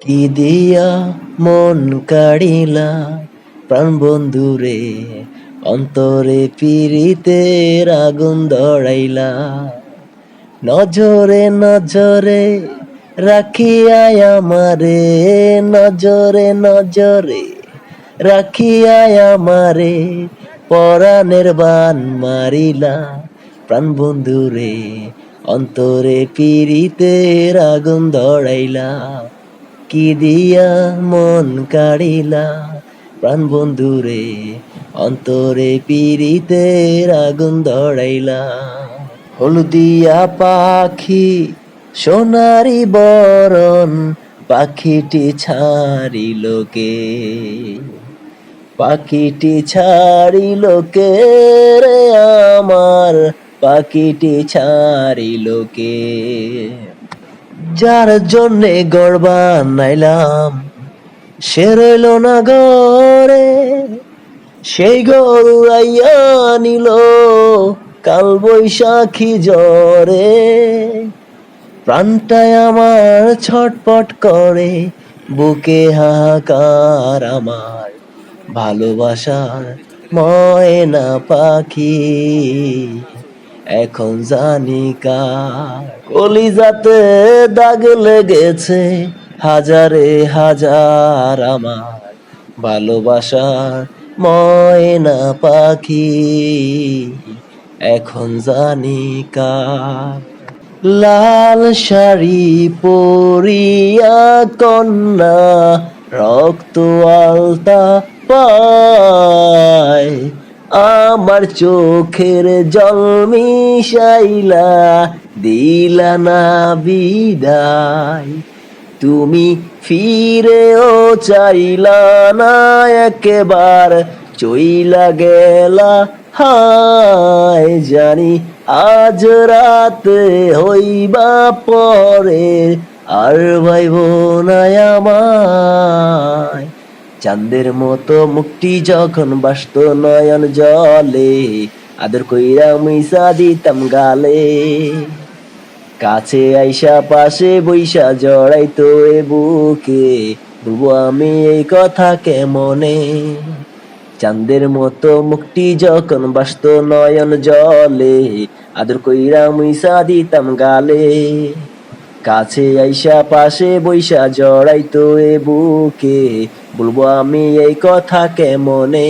কি দিয়া মন কাড়িলা? প্রাণ বন্ধুরে, অন্তরে পিরিতের আগুন দড়াইলা নজরে নজরে রাখিয়ায় আমারে, নজরে নজরে রাখিয়ায় আমারে, পরাণের বান মারিলা। প্রাণ বন্ধুরে, অন্তরে পিরিতের আগুন দড়াইলা কি দিয়া মন কাড়িলা? প্রাণ বন্ধুরে, অন্তরে পিরিতের আগুন দড়াইলা হলদিয়া পাখি, সোনারি বরণ, পাখিটি ছাড়িল কে? পাখিটি ছাড়িল কে রে আমার? পাখিটি ছাড়িল কে? যার জন্যে গড় বানাইলাম, সে রইল না গড়ে সেই গরু আইয়া নিল কাল বৈশাখী জ্বরে। প্রাণটায় আমার ছটপট করে, বুকে হাহাকার আমার ভালোবাসার ময়না পাখি। এখন জানি কার কলিজাতে দাগ লেগেছে, হাজারে হাজার আমার ভালোবাসার ময়না পাখি। এখন জানি কার লাল শাড়ি পরিয়া কন্যা রক্ত আলতা পায়। আমার চোখের জল মিশাইলা, দিলা না বিদায়। তুমি ফিরেও চাইলা না একেবার, চইলা গেলা হায় জানি আজ রাতে হইবা পরে, আর ভাইব না আমায় চাঁদের মতো মুক্তি যখন বাসত নয়ন জলে, আদর কইরা মিশা দিতাম গালে। কাছে আইসা পাশে বইসা জড়াইতো এ বুকে আমি এই কথা কেমনে? চাঁদের মতো মুক্তি যখন বাসত নয়ন জলে, আদর কইরা মুইসা দিতাম গালে। কাছে আইসা পাশে বইসা জড়াইতো এ বুকে। বলব আমি এই কথা কেমনে?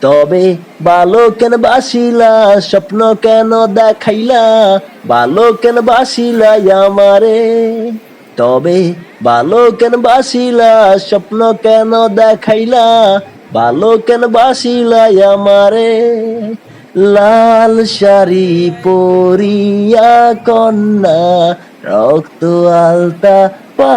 তবে ভালো কেন বাসিলা স্বপ্ন কেন দেখাইলা? ভালো কেন বাসিলা আমারে। তবে ভালো কেন বাসিলা স্বপ্ন কেন দেখাইলা? ভালো কেন বাসিলা আমারে। লাল শাড়ি পরিয়া কন্যা রক্ত আলতা পা